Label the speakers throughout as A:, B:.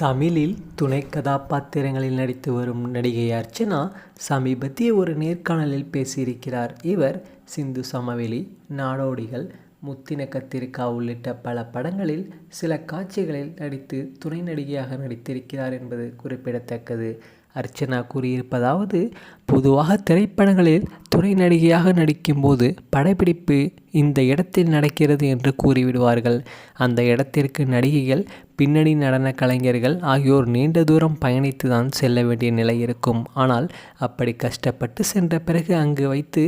A: தமிழில் துணை கதாபாத்திரங்களில் நடித்து வரும் நடிகை அர்ச்சனா சமீபத்திய ஒரு நேர்காணலில் பேசியிருக்கிறார். இவர் சிந்து சமவெளி நாடோடிகள் முத்தின கத்திரிக்கா உள்ளிட்ட பல படங்களில் சில காட்சிகளில் நடித்து துணை நடிகையாக நடித்திருக்கிறார் என்பது குறிப்பிடத்தக்கது. அர்ச்சனா கூறியிருப்பதாவது பொதுவாக திரைப்படங்களில் துணை நடிகையாக நடிக்கும்போது படப்பிடிப்பு இந்த இடத்தில் நடக்கிறது என்று கூறிவிடுவார்கள். அந்த இடத்திற்கு நடிகைகள் பின்னணி நடன கலைஞர்கள் ஆகியோர் நீண்ட தூரம் பயணித்து தான் செல்ல வேண்டிய நிலை இருக்கும். ஆனால் அப்படி கஷ்டப்பட்டு சென்ற பிறகு அங்கு வைத்து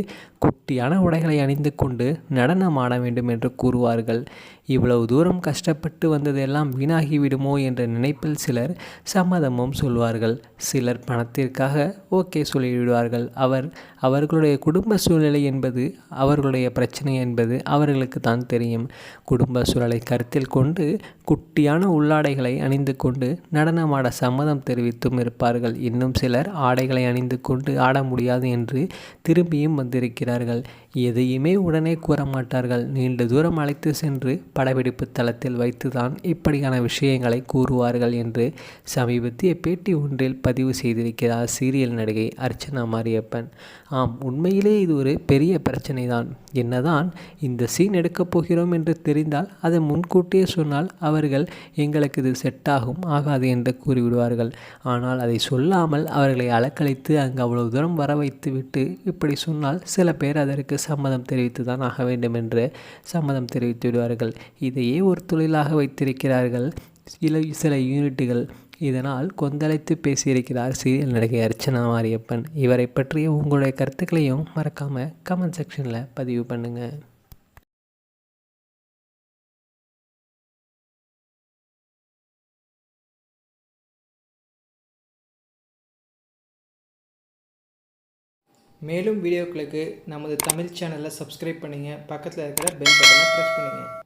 A: குட்டியான உடைகளை அணிந்து கொண்டு நடனம் ஆட வேண்டும் என்று கூறுவார்கள். இவ்வளவு தூரம் கஷ்டப்பட்டு வந்ததெல்லாம் வீணாகிவிடுமோ என்ற நினைப்பில் சிலர் சம்மதமும் சொல்வார்கள். சிலர் பணத்திற்காக ஓகே சொல்லிவிடுவார்கள். அவர் அவர்களுடைய குடும்ப சூழ்நிலை என்பது அவர்களுடைய பிரச்சனை என்பது அவர்களுக்கு தான் தெரியும். குடும்ப சூழலை கருத்தில் கொண்டு குட்டியான உள்ளாடைகளை அணிந்து கொண்டு நடனமாட சம்மதம் தெரிவித்தும் இருப்பார்கள். இன்னும் சிலர் ஆடைகளை அணிந்து கொண்டு ஆட முடியாது என்று திரும்பியும் வந்திருக்கிறார்கள். எதையுமே உடனே கூற மாட்டார்கள். நீண்ட தூரம் அழைத்து சென்று படப்பிடிப்பு தளத்தில் வைத்துதான் இப்படியான விஷயங்களை கூறுவார்கள் என்று சமீபத்திய பேட்டி ஒன்றில் பதிவு செய்திருக்கிறார் சீரியல் நடிகை அர்ச்சனா மாரியப்பன். ஆம் உண்மையிலே இது ஒரு பெரிய பிரச்சனை தான் என்னதான் இந்த சீன் எடுக்கப் போகிறோம் என்று தெரிந்தால் அதை முன்கூட்டியே சொன்னால் அவர்கள் எங்களுக்கு இது செட் ஆகும் ஆகாது என்று கூறிவிடுவார்கள். ஆனால் அதை சொல்லாமல் அவர்களை அலக்கழித்து அங்கு அவ்வளவு தூரம் வர வைத்து விட்டு இப்படி சொன்னால் சில பேர் அதற்கு சம்மதம் தெரிவித்து தான் ஆக வேண்டும் என்று சம்மதம் தெரிவித்து விடுவார்கள் இதையே ஒரு தொழிலாக வைத்திருக்கிறார்கள். சில சில யூனிட்டுகள் இதனால் கொந்தளித்து பேசியிருக்கிறார் சீரியல் நடிகை அர்ச்சனா மாரியப்பன். இவரை பற்றிய உங்களுடைய கருத்துக்களையும் மறக்காமல் கமெண்ட் செக்ஷனில் பதிவு பண்ணுங்கள்
B: மேலும் வீடியோக்களுக்கு நமது தமிழ் சேனலை சப்ஸ்கிரைப் பண்ணுங்கள் பக்கத்தில் இருக்கிற பெல் பட்டனை ப்ரெஸ் பண்ணுங்கள்